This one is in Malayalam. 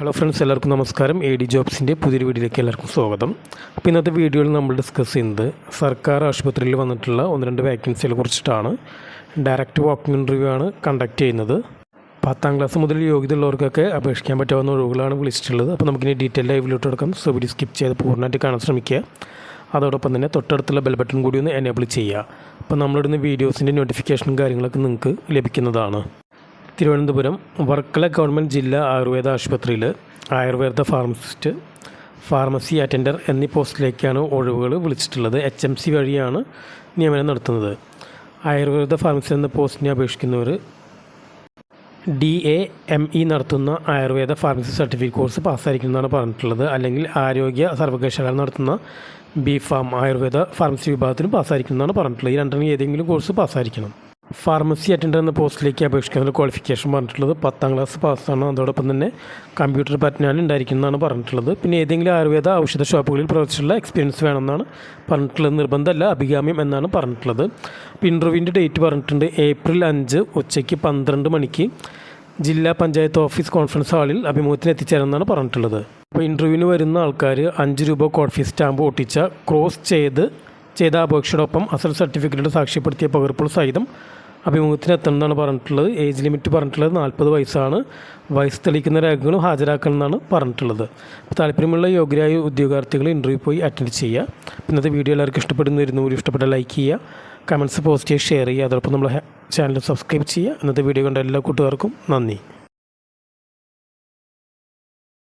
ഹലോ ഫ്രണ്ട്സ് എല്ലാവർക്കും നമസ്കാരം. എ ഡി ജോബ്സിന്റെ പുതിയൊരു വീഡിയോയിലേക്ക് എല്ലാവർക്കും സ്വാഗതം. അപ്പോൾ ഇന്നത്തെ വീഡിയോയിൽ നമ്മൾ ഡിസ്കസ് ചെയ്യുന്നത് സർക്കാർ ആശുപത്രിയിൽ വന്നിട്ടുള്ള ഒന്ന് രണ്ട് വേക്കൻസികളെ കുറിച്ചിട്ടാണ്. ഡയറക്റ്റ് വാക്കിംഗ് ഇന്റർവ്യൂ ആണ് കണ്ടക്ട് ചെയ്യുന്നത്. പത്താം ക്ലാസ് മുതൽ യോഗ്യത യോഗ്യതയുള്ളവർക്കൊക്കെ അപേക്ഷിക്കാൻ പറ്റാവുന്ന ഒഴിവുകളാണ് വിളിച്ചിട്ടുള്ളത് അപ്പോൾ നമുക്കിനി ഡീറ്റെയിൽ ലൈവിലോട്ട് എടുക്കാം. സോ വീഡിയോ സ്കിപ്പ് ചെയ്ത് പൂർണമായിട്ട് കാണാൻ ശ്രമിക്കുക. അതോടൊപ്പം തന്നെ തൊട്ടടുത്തുള്ള ബെൽ ബട്ടൺ കൂടി ഒന്ന് എനേബിൾ ചെയ്യുക. അപ്പോൾ നമ്മളിടുന്ന വീഡിയോസിന്റെ നോട്ടിഫിക്കേഷനും കാര്യങ്ങളൊക്കെ നിങ്ങൾക്ക് ലഭിക്കുന്നതാണ്. തിരുവനന്തപുരം വർക്കല ഗവൺമെന്റ് ജില്ലാ ആയുർവേദ ആശുപത്രിയിൽ ആയുർവേദ ഫാർമസിസ്റ്റ് ഫാർമസി അറ്റൻഡർ എന്നീ പോസ്റ്റിലേക്കാണ് ഒഴിവുകൾ വിളിച്ചിട്ടുള്ളത്. എച്ച് എം സി വഴിയാണ് നിയമനം നടത്തുന്നത്. ആയുർവേദ ഫാർമസി എന്ന പോസ്റ്റിനെ അപേക്ഷിക്കുന്നവർ ഡി എ എം ഇ നടത്തുന്ന ആയുർവേദ ഫാർമസി സർട്ടിഫിക്കറ്റ് കോഴ്സ് പാസ്സായിരിക്കുന്നതാണ് പറഞ്ഞിട്ടുള്ളത്. അല്ലെങ്കിൽ ആരോഗ്യ സർവകലാശാല നടത്തുന്ന ബി ഫാം ആയുർവേദ ഫാർമസി വിഭാഗത്തിന് പാസ്സായിരിക്കുന്നതാണ് പറഞ്ഞിട്ടുള്ളത്. ഈ രണ്ടെണ്ണം ഏതെങ്കിലും കോഴ്സ് പാസ്സായിരിക്കണം. ഫാർമസി അറ്റൻഡർ എന്ന പോസ്റ്റിലേക്ക് അപേക്ഷിക്കുന്ന ക്വാളിഫിക്കേഷൻ പറഞ്ഞിട്ടുള്ളത് പത്താം ക്ലാസ് പാസ്സാണ്. അതോടൊപ്പം തന്നെ കമ്പ്യൂട്ടർ പരിജ്ഞാനം ഉണ്ടായിരിക്കുന്നതാണ് പറഞ്ഞിട്ടുള്ളത്. പിന്നെ ഏതെങ്കിലും ആയുർവേദ ഔഷധ ഷോപ്പുകളിൽ പ്രവർത്തിച്ചുള്ള എക്സ്പീരിയൻസ് വേണമെന്നാണ് പറഞ്ഞിട്ടുള്ളത്. നിർബന്ധമല്ല അഭികാമ്യം എന്നാണ് പറഞ്ഞിട്ടുള്ളത്. അപ്പോൾ ഇന്റർവ്യൂവിന്റെ ഡേറ്റ് പറഞ്ഞിട്ടുണ്ട്. ഏപ്രിൽ അഞ്ച് ഉച്ചയ്ക്ക് പന്ത്രണ്ട് മണിക്ക് ജില്ലാ പഞ്ചായത്ത് ഓഫീസ് കോൺഫറൻസ് ഹാളിൽ അഭിമുഖത്തിന് എത്തിച്ചേരുമെന്നാണ് പറഞ്ഞിട്ടുള്ളത്. അപ്പോൾ ഇന്റർവ്യൂവിന് വരുന്ന ആൾക്കാർ അഞ്ച് രൂപ കോഡ് ഫീസ് സ്റ്റാമ്പ് ഒട്ടിച്ച ക്രോസ് ചെയ്ത് ചെയ്ത അപേക്ഷയോടൊപ്പം അസൽ സർട്ടിഫിക്കറ്റ് സാക്ഷ്യപ്പെടുത്തിയ പകർപ്പുകൾ സഹിതം അഭിമുഖത്തിന് എത്തണമെന്നാണ് പറഞ്ഞിട്ടുള്ളത്. ഏജ് ലിമിറ്റ് പറഞ്ഞിട്ടുള്ളത് നാൽപ്പത് വയസ്സാണ്. വയസ്സ് തെളിയിക്കുന്ന രേഖകളും ഹാജരാക്കണമെന്നാണ് പറഞ്ഞിട്ടുള്ളത്. അപ്പോൾ താല്പര്യമുള്ള യോഗ്യരായ ഉദ്യോഗാർത്ഥികൾ ഇന്റർവ്യൂ പോയി അറ്റൻഡ് ചെയ്യുക. ഇന്നത്തെ വീഡിയോ എല്ലാവർക്കും ഇഷ്ടപ്പെടുന്ന ഒരു ഇഷ്ടപ്പെട്ട ലൈക്ക് ചെയ്യുക. കമന്റ്സ് പോസ്റ്റ് ചെയ്യുക ഷെയർ ചെയ്യുക. അതോടൊപ്പം നമ്മൾ ചാനൽ സബ്സ്ക്രൈബ് ചെയ്യുക. ഇന്നത്തെ വീഡിയോ കണ്ട എല്ലാ കൂട്ടുകാർക്കും നന്ദി.